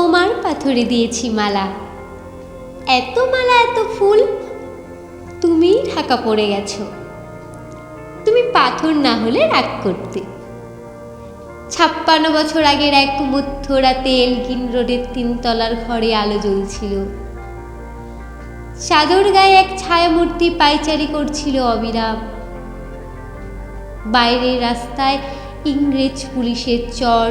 তোমার পাথরে দিয়েছি মালা। এত মালা, এত ফুল তুমি ঢাকা পড়ে গেছো। তুমি পাথর না হলে রাগ করতে। ছাপ্পান্ন বছর আগের এক মধ্যরাতে এলগিন রোডের তিনতলার ঘরে আলো জ্বলছিল। চাদর গায়ে এক ছায়ামূর্তি পাইচারি করছিল অবিরাম। বাইরের রাস্তায় ইংরেজ পুলিশের চর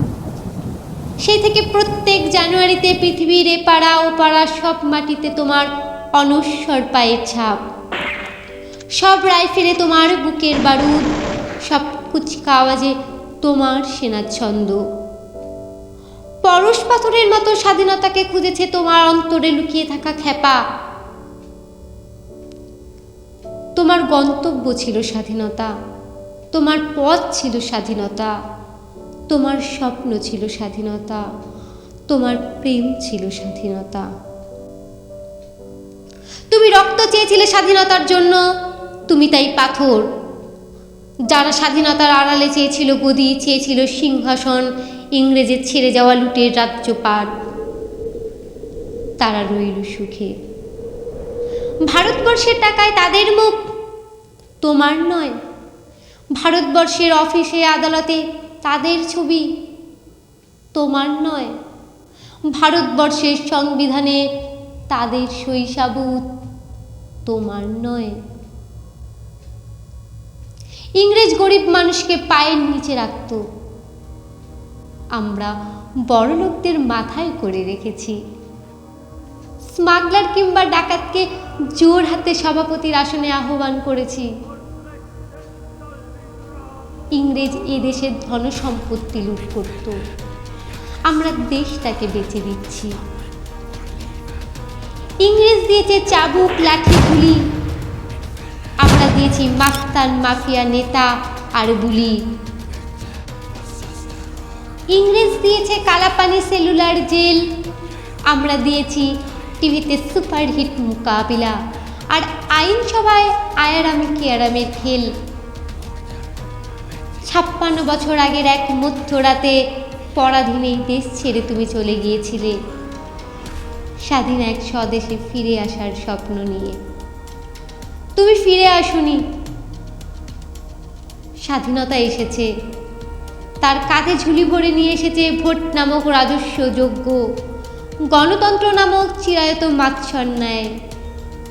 সেই থেকে প্রত্যেক জানুয়ারিতে পৃথিবীর এপাড়া ও পাড়া সব মাটিতে তোমার অনস্বর পায়ের ছাপ। সব রাইফেলে তোমার বুকের বারুদ, সব কুচকা আওয়াজে তোমার সেনার ছন্দ। পরশ পাথরের মতো স্বাধীনতাকে খুঁজেছে তোমার অন্তরে লুকিয়ে থাকা খ্যাপা। তোমার গন্তব্য ছিল স্বাধীনতা, তোমার পথ ছিল স্বাধীনতা। তোমার স্বপ্ন ছিল স্বাধীনতা, তোমার প্রেম ছিল স্বাধীনতা। তুমি রক্ত চেয়েছিলে স্বাধীনতার জন্য, তুমি তাই পাথর। যারা স্বাধীনতার আড়ালে চেয়েছিল গদি, চেয়েছিল সিংহাসন, ইংরেজের ছেড়ে যাওয়া লুটের রাজ্য পার। তারা রইল সুখে। ভারতবর্ষের টাকায় তাদের মুখ তোমার নয়। ভারতবর্ষের অফিসে, আদালতে তাদের ছবি তোমার নয়। ভারতবর্ষের সংবিধানে তাদের শৈশাবুত তোমার নয়। ইংরেজ গরিব মানুষকে পায়ের নিচে রাখত। আমরা বড়লোকদের মাথায় করে রেখেছি। স্মাগলার কিংবা ডাকাতকে জোর হাতে সভাপতির আসনে আহ্বান করেছি। ইংরেজ এ দেশের ধন সম্পত্তি লুট করত। আমরা দেশটাকে বেঁচে দিচ্ছি। ইংরেজ দিয়েছে চাবুক লাঠি গুলি আমরা দিয়েছি মাস্তান মাফিয়া নেতা আর বুলি ইংরেজ দিয়েছে কালাপানি সেলুলার জেল। আমরা দিয়েছি টিভিতে সুপারহিট মোকাবিলা। আর আইনসভায় আয়ারামি কেয়ারামের খেল। ছাপ্পান্ন বছর আগের এক মধ্যরাতে পরাধীনেই দেশ ছেড়ে তুমি চলে গিয়েছিলে। স্বাধীন এক স্বদেশে ফিরে আসার স্বপ্ন নিয়ে। তুমি ফিরে আসুনি। স্বাধীনতা এসেছে। তার কাঁধে ঝুলি ভরে নিয়ে এসেছে ভোট নামক রাজস্ব যোগ্য গণতন্ত্র নামক চিরায়ত মাৎসন্যায়।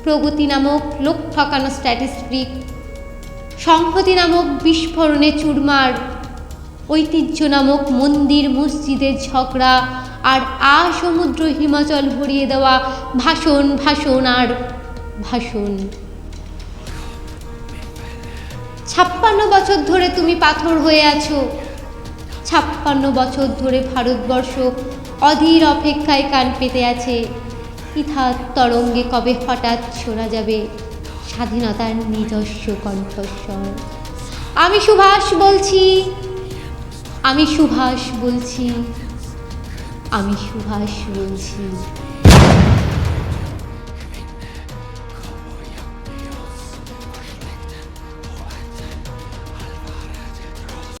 প্রগতি নামক লোক ঠকানো স্ট্যাটিস্টিক সংহতি নামক বিস্ফোরণে চুরমার, ঐতিহ্য নামক মন্দির, মসজিদের ঝগড়া আর আ সমুদ্র হিমাচল ভরিয়ে দেওয়া ভাষণ ভাষণ আর ভাষণ। ছাপ্পান্ন বছর ধরে তুমি পাথর হয়ে আছো। ছাপ্পান্ন বছর ধরে ভারতবর্ষ অধীর অপেক্ষায় কান পেতে আছে। ইথার তরঙ্গে কবে হঠাৎ শোনা যাবে? স্বাধীনতার নিজস্ব কণ্ঠস্বর। আমি সুভাষ বলছি। আমি সুভাষ বলছি। আমি সুভাষ বলছি।